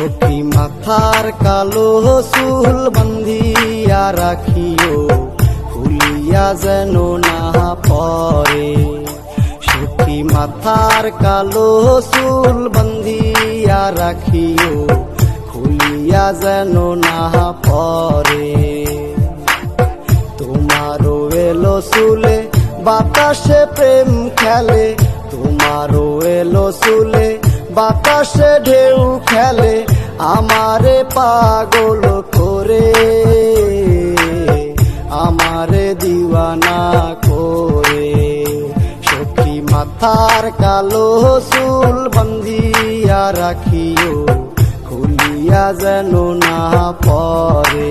মাথার কালো চুল বান্ধিয়া রাখিও খুলিয়া যেন না পরে সখী মাথার কালো চুল বান্ধিয়া রাখিও খুলিয়া যেন না পরে তোমারও এলো চুলে বাতাসে প্রেম খেলে, তোমারও এলো চুলে বাতাসে ঢেউ খেলে আমারে পাগল করে, আমারে দিওয়ানা করে। সখী মাথার কালো চুল বান্ধিয়া রাখিও, খুলিয়া যেন না পরে